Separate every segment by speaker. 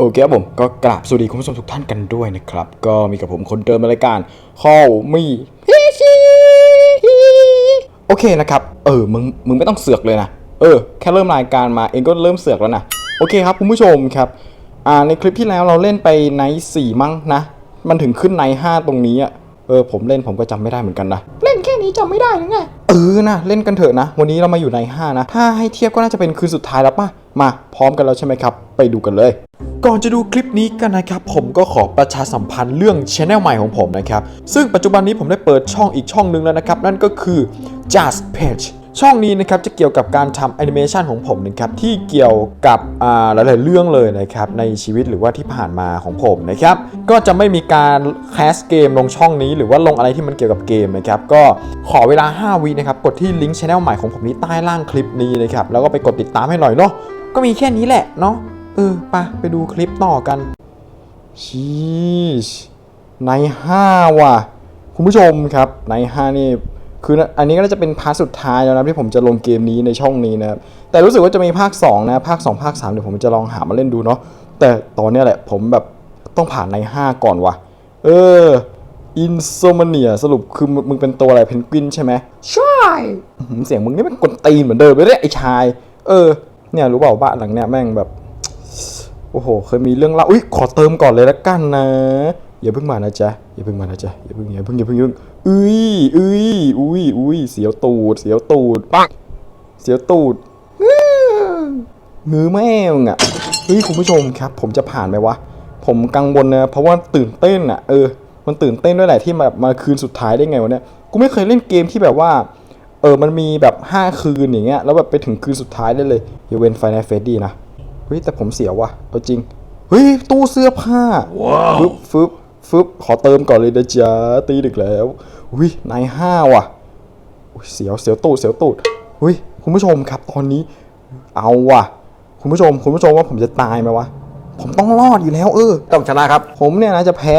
Speaker 1: โอเคครับผมก็กราบสวัสดีคุณผู้ชมทุกท่านกันด้วยนะครับ ก็มีกับผมคนเดิมรายการ Call Me โอเคนะครับ เออมึงมึงไม่ต้องเสือกเลยนะ เออ แค่เริ่มรายการมาเองก็เริ่มเสือกแล้วนะ โอเคครับคุณผู้ชมครับอ่าในคลิปที่แล้วเราเล่นไปไนท์สี่มั้งนะ มันถึงขึ้นไนท์ห้าตรงนี้อะเออผมเล่นผมก็จำไม่ได้เหมือนกันนะ
Speaker 2: เล่นแค่นี้จำไม่ได้หรือไง
Speaker 1: เออนะเล่นกันเถอะนะ วันนี้เรามาอยู่ใน5นะถ้าให้เทียบก็น่าจะเป็นคืนสุดท้ายแล้วป่ะ มาพร้อมกันแล้วใช่ไหมครับ ไปดูกันเลย ก่อนจะดูคลิปนี้กันนะครับ ผมก็ขอประชาสัมพันธ์เรื่องช anel ใหม่ของผมนะครับ ซึ่งปัจจุบันนี้ผมได้เปิดช่องอีกช่องหนึ่งแล้วนะครับ นั่นก็คือ just page ช่องนี้นะครับจะเกี่ยวกับการทำแอนิเมชันของผมนะครับที่เกี่ยวกับอ่าหลายๆเรื่องเลยนะครับในชีวิตหรือว่าที่ผ่านมาของผมนะครับก็จะไม่มีการแคสเกมลงช่องนี้ หรือว่าลงอะไรที่มันเกี่ยวกับเกมนะครับก็ขอเวลา 5วินะครับกดที่ลิงก์ช anel ใหม่ของผมนี้ใต้ล่างคลิปนี้นะครับแล้วก็ไปกดติดตามให้หน่อยเนาะ ก็มีแค่นี้แหละเนาะเออไปไปดูคลิปต่อกันชีชใน5ว่ะ คุณผู้ชมครับใน5นี่คืออันนี้ก็น่าจะเป็นพาร์ทสุดท้ายแล้วนะที่ผมจะลงเกมนี้ในช่องนี้นะครับแต่รู้สึกว่าจะมีภาค 2 นะ ภาค 2 ภาค 3 เดี๋ยวผมจะลองหามาเล่นดูเนาะแต่ตอนเนี้ยแหละผมแบบต้องผ่านใน 5 ก่อนว่ะ เอออินโซมเนียสรุปคือมึงมึงเป็นตัวอะไรเพนกวินใช่ไหม
Speaker 2: ใช่
Speaker 1: อื้อหือเสียงมึงนี่เป็นกวนตีนเหมือนเดิมเลยเนี่ยไอ้ชาย เออ เนี่ยรู้เปล่าบ้านหลังเนี่ยแม่งแบบโอ้โหเคยมีเรื่องเล่าอุ้ยขอเติมก่อนเลยละกันนะอย่าเพิ่งมานะจ๊ะอย่าเพิ่งมานะจ๊ะอย่าเพิ่งอย่าเพิ่งอย่าเพิ่งอย่าเพิ่งอุ้ยอุ้ยอุ้ยอุ้ยเสียวตูด เสียวตูดปังเสียวตูดมือแม่งอะเฮ้ยคุณผู้ชมครับ ผมจะผ่านไหมวะผมกังวลนะเพราะว่าตื่นเต้นอะเออมันตื่นเต้นด้วยแหละที่มามาคืนสุดท้ายได้ไงวะเนี่ยกูไม่เคยเล่นเกมที่แบบว่า เออมันมีแบบ 5 คืนอย่างเงี้ยแล้วแบบไปถึงคืนสุดท้ายได้เลยยกเว้นไฟในเฟดดี้นะเฮ้ยแต่ผมเสียวว่ะเอาจริงเฮ้ยตู้เสื้อผ้าฟึบฟึบฟึบขอเติมก่อนเลยนะจ๊ะตีดึกแล้วอุ้ยนายห้าว่ะอุ้ยเสียวเสียวตูดเสียวตูดเฮ้ยคุณผู้ชมครับตอนนี้ เอาว่ะ คุณผู้ชม คุณผู้ชมว่าผมจะตายไหมวะผมต้องรอดอยู่แล้ว เออ ต้องชนะครับ ผมเนี่ยนะจะแพ้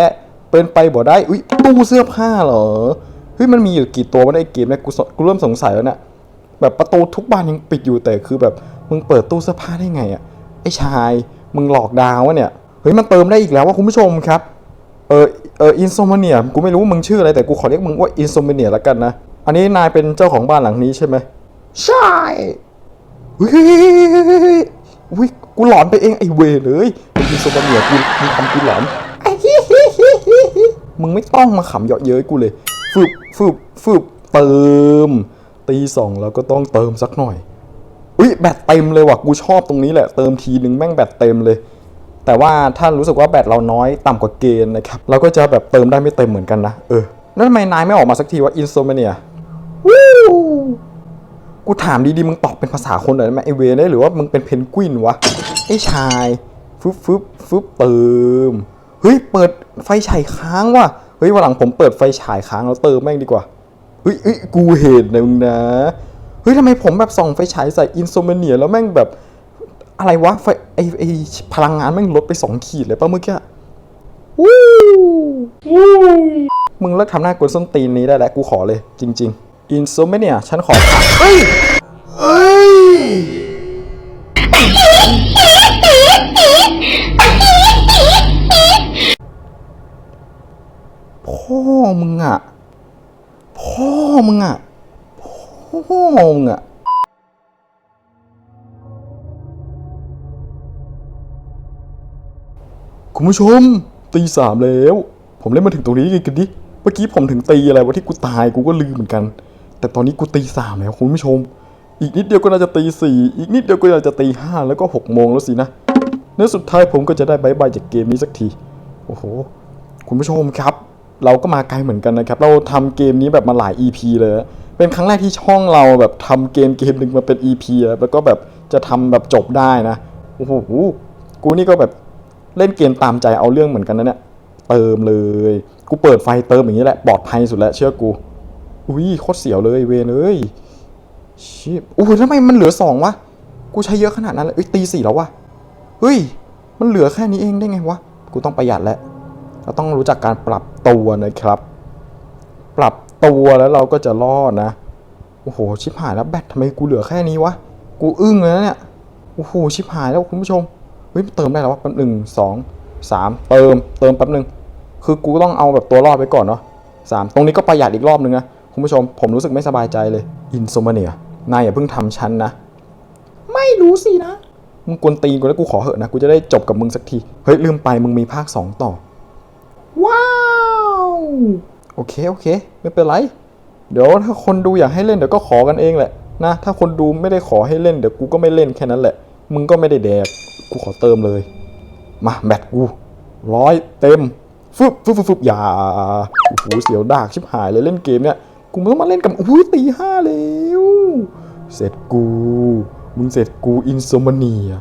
Speaker 1: เป็นไปบ่ได้อุ้ยตู้เสื้อผ้าเหรอเฮ้ยมันมีอยู่กี่ตัววะในเกมเนี่ยกูสกูเริ่มสงสัยแล้วเนี่ยแบบประตูทุกบานยังปิดอยู่แต่คือแบบมึงเปิดตู้เสื้อผ้าได้ไงอะ่ะไอ้ชายมึงหลอกดาววะเนี่ยเฮ้ยมันเติมได้อีกแล้วว่าคุณผู้ชมครับเออเอออินโซมเนียกูไม่รู้ว่ามึงชื่ออะไรแต่กูขอเรียกมึงว่าอินโซมเนียแล้วกันนะอันนี้นายเป็นเจ้าของบ้านหลังนี้ใช่ไหม
Speaker 2: ใช่
Speaker 1: เฮ้ยอุ้ยกูหลอนไปเองไอ้เวรเลยเป็นอินโซมเนียกูมึงทำกูหลอน
Speaker 2: ไอ้ฮิฮิฮิฮิฮิ
Speaker 1: มึงไม่ต้องมาขำเยาะเย้ยกูเลยฟืบ ฟืบฟืบเติม ตีสองแล้วก็ต้องเติมสักหน่อยอุ้ยแบตเต็มเลยว่ะกูชอบตรงนี้แหละเติมทีนึงแม่งแบตเต็มเลย แต่ว่าถ้ารู้สึกว่าแบตเราน้อยต่ำกว่าเกณฑ์นะครับเราก็จะแบบเติมได้ไม่เต็มเหมือนกันนะเออแล้วทำไมนายไม่ออกมาสักทีว่าอินโซเมเนีย
Speaker 2: วู้
Speaker 1: กูถามดีๆมึงตอบเป็นภาษาคนหน่อยได้ไหมไอเวได้หรือว่ามึงเป็นเพนกวินวะไอชายฟึบฟึบฟึบเติมเฮ้ยเปิดไฟฉายค้างว่ะ เฮ้ยวันหลังผมเปิดไฟฉายค้างแล้วเติมแม่งดีกว่าเฮ้ยเฮ้ยกูเห็นนะมึงนะเฮ้ยทำไมผมแบบส่องไฟฉายใส่อินโซเมเนียแล้วแม่งแบบ อะไรวะไฟไอไอพลังงานแม่งลดไปสองขีดเลยป่ะเมื่อกี้
Speaker 2: วู้วู้
Speaker 1: มึงเลิกทำหน้ากวนส้นตีนนี้ได้แล้วกูขอเลยจริง ๆ อินโซเมเนียฉันขอผ่าน
Speaker 2: เฮ้ยเฮ้ย
Speaker 1: พ่อมึงอะพ่อมึงอะพ่อมึงอะคุณผู้ชมตีสามแล้ว ผมเล่นมาถึงตรงนี้กันดิเมื่อกี้ผมถึงตีอะไรวะที่กูตายกูก็ลืมเหมือนกัน แต่ตอนนี้กูตีสามแล้วคุณผู้ชม อีกนิดเดียวก็น่าจะตีสี่อีกนิดเดียวก็น่าจะตีห้าแล้วก็หกโมงแล้วสินะในสุดท้ายผมก็จะได้บายบายจากเกมนี้สักที โอ้โห คุณผู้ชมครับ เราก็มาไกลเหมือนกันนะครับ เราทำเกมนี้แบบมาหลาย EP เลยเป็นครั้งแรกที่ช่องเราแบบทำเกมเกมหนึ่งมาเป็น EP แล้วก็แบบจะทำแบบจบได้นะโอ้โหกูนี่ก็แบบเล่นเกมตามใจเอาเรื่องเหมือนกันนะเนี่ยเติมเลย กูเปิดไฟเติมอย่างนี้แหละปลอดภัยสุดแล้วเชื่อกูอุ้ยโคตรเสียวเลยเวนเอ้ยชิบอุ้ยทำไมมันเหลือสองวะกูใช้เยอะขนาดนั้นเลยตีสี่แล้ววะเฮ้ยมันเหลือแค่นี้เองได้ไงวะกูต้องประหยัดแล้ว เราต้องรู้จักการปรับตัวนะครับ ปรับตัวแล้วเราก็จะรอดนะ โอ้โห ชิบหายแล้วแบตทำไมกูเหลือแค่นี้วะ กูอึ้งเลยนะเนี่ย โอ้โห ชิบหายแล้วคุณผู้ชม เฮ้ย เติมได้แล้ววะแป๊บหนึ่งสองสามเติม เติมแป๊บหนึ่งคือกูต้องเอาแบบตัวรอดไปก่อนเนาะสามตรงนี้ก็ประหยัดอีกรอบนึงนะ คุณผู้ชม ผมรู้สึกไม่สบายใจเลย อินโซมาเนีย นายอย่าเพิ่งทำฉันนะ
Speaker 2: ไม่รู้สินะ
Speaker 1: มึงกวนตีนกูแล้วกูขอเหอะนะ กูจะได้จบกับมึงสักที เฮ้ยลืมไปมึงมีภาค 2 ต่อ
Speaker 2: ว้าว
Speaker 1: โอเค โอเค ไม่เป็นไร เดี๋ยวถ้าคนดูอยากให้เล่นเดี๋ยวก็ขอกันเองแหละนะ ถ้าคนดูไม่ได้ขอให้เล่นเดี๋ยวกูก็ไม่เล่นแค่นั้นแหละ มึงก็ไม่ได้แดกกูขอเติมเลย มาแบตกูร้อยเต็มฟึบฟึบฟึบฟึบอย่าโอ้โหเสียวดากชิบหายเลยเล่นเกมเนี่ยกูไม่ต้องมาเล่นกับอุ้ยตีห้าแล้ว เสร็จกู มึงเสร็จกูอินโซมาเนีย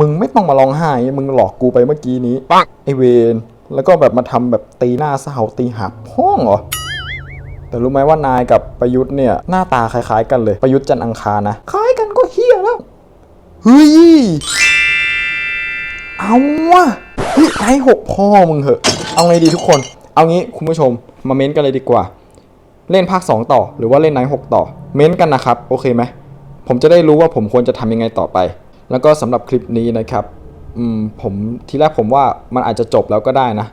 Speaker 1: มึงไม่ต้องมาร้องไห้ มึงหลอกกูไปเมื่อกี้นี้ปังไอเวนแล้วก็แบบมาทำแบบตีหน้าเศร้าตีหักพ้องเหรอแต่รู้ไหมว่านายกับประยุทธ์เนี่ยหน้าตาคล้าย ๆ กันเลยประยุทธ์จันทร์อังคารนะ
Speaker 2: คล้ายกันก็เฮียแล้ว
Speaker 1: เฮ้ยเอาวะเฮ้ยไอหกพ่อมึงเหอะ เอาไงดีทุกคน เอางี้คุณผู้ชมมาเม้นกันเลยดีกว่า เล่นภาค 2 ต่อ หรือว่าเล่นไนท์หกต่อ เม้นกันนะครับ โอเคไหมผมจะได้รู้ว่าผมควรจะทำยังไงต่อไป แล้วก็สำหรับคลิปนี้นะครับผมทีแรกผมว่ามันอาจจะจบแล้วก็ได้นะ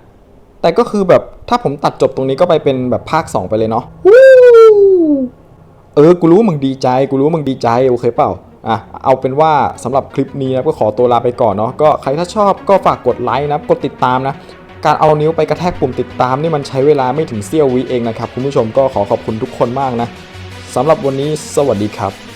Speaker 1: แต่ก็คือแบบถ้าผมตัดจบตรงนี้ก็ไปเป็นแบบภาค 2 ไปเลยเนาะเออ กูรู้มึงดีใจ กูรู้มึงดีใจ โอเคเปล่า อะ เอาเป็นว่าสำหรับคลิปนี้นะก็ขอตัวลาไปก่อนเนาะ ก็ใครถ้าชอบก็ฝากกดไลค์นะ กดติดตามนะ การเอานิ้วไปกระแทกปุ่มติดตามนี่มันใช้เวลาไม่ถึงเสี้ยววิเองนะครับ คุณผู้ชมก็ขอขอบคุณทุกคนมากนะสำหรับวันนี้สวัสดีครับ